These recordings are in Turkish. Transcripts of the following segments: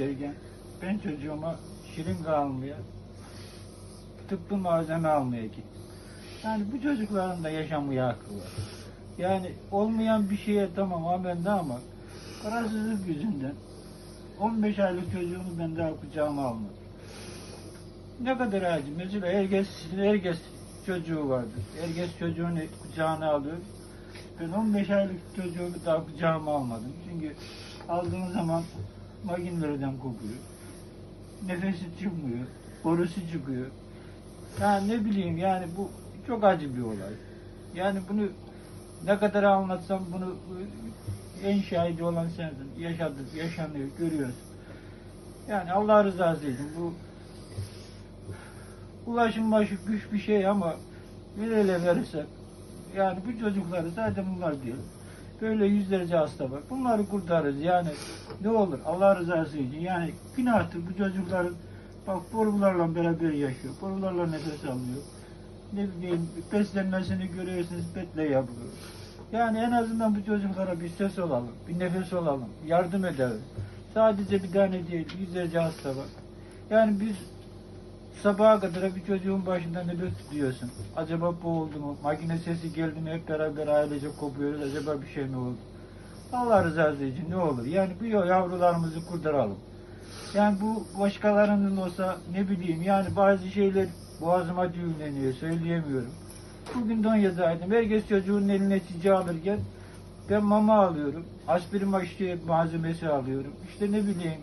derken ben çocuğuma şirin almaya, tıbbı malzeme almaya gittim. Yani bu çocukların da yaşamaya hakkı var. Yani olmayan bir şeye tamam amende ama parasızlık yüzünden 15 aylık çocuğumu ben daha kucağıma almadım. Ne kadar acı. Mesela herkes, herkes çocuğu vardır. Herkes çocuğunu kucağına alıyor. Ben 15 aylık çocuğumu daha kucağıma almadım. Çünkü aldığım zaman makinelerden kokuyor. Nefesi çıkmıyor. Borusu çıkıyor. Yani ne bileyim yani bu çok acı bir olay. Yani bunu ne kadar anlatsam bunu en şahidi olan sensin. Yaşadık, yaşanıyor, görüyoruz. Yani Allah rızası için bu ulaşılması güç bir şey ama bir ele verirsek yani bu çocukları zaten bunlar değil. Böyle yüzlerce hasta var. Bunları kurtarırız yani ne olur Allah rızası için yani günahtır bu çocukların bak borularla beraber yaşıyor. Borularla nefes alıyor. Ne bileyim beslenmesini görüyorsunuz betle yapıyor. Yani en azından bu çocuklara bir ses olalım, bir nefes olalım, yardım edelim. Sadece bir tane değil, yüzlerce hasta var. Yani biz sabaha kadar bir çocuğun başında nöbet tutuyorsun. Acaba boğuldu mu? Makine sesi geldi mi? Hep beraber ailece kopuyoruz. Acaba bir şey mi oldu? Allah rızası için ne olur? Yani bu yavrularımızı kurtaralım. Yani bu başkalarının olsa ne bileyim yani bazı şeyler boğazıma düğümleniyor. Söyleyemiyorum. Bugün Donya'daydım. Herkes çocuğun eline çiçeği alırken ben mama alıyorum. Aspirin başlığı malzemesi alıyorum. İşte ne bileyim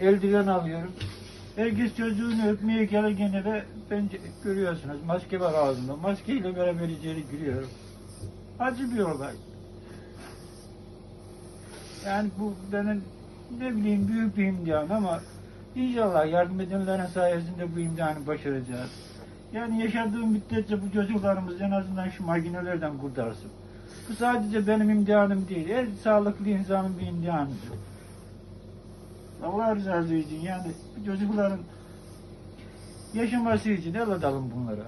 eldiven alıyorum. Herkes çocuğunu öpmeye gelirken de ben görüyorsunuz maske var ağzımda. Maskeyle beraber içeri giriyorum. Acı bir olay. Yani bu benim ne bileyim büyük bir imtihan ama inşallah yardım edenlerin sayesinde bu imtihanı başaracağız. Yani yaşadığım müddetçe bu çocuklarımız en azından şu makinelerden kurtarsın. Bu sadece benim imtihanım değil. Her sağlıklı insanın bir imtihanıdır. Allah rızası için yani çocukların yaşaması için el atalım bunlara.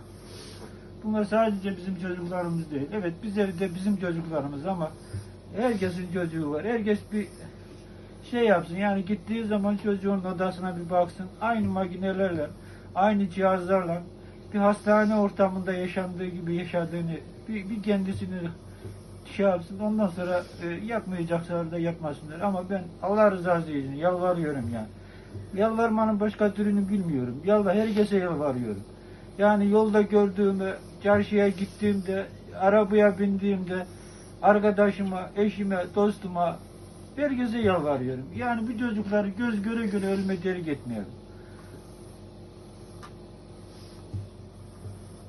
Bunlar sadece bizim çocuklarımız değil. Evet bize de bizim çocuklarımız ama herkesin çocuğu var. Herkes bir şey yapsın. Yani gittiği zaman çocuğun odasına bir baksın. Aynı makinelerle, aynı cihazlarla bir hastane ortamında yaşandığı gibi yaşadığını bir, bir kendisini şey yapsın. Ondan sonra e, yapmayacaklar da yapmasınlar. Ama ben Allah rızası için yalvarıyorum yani. Yalvarmanın başka türünü bilmiyorum. Yalvar, herkese yalvarıyorum. Yani yolda gördüğümü, çarşıya gittiğimde, arabaya bindiğimde, arkadaşıma, eşime, dostuma, herkese yalvarıyorum. Yani bu çocukları göz göre göre ölüme terk etmeyelim.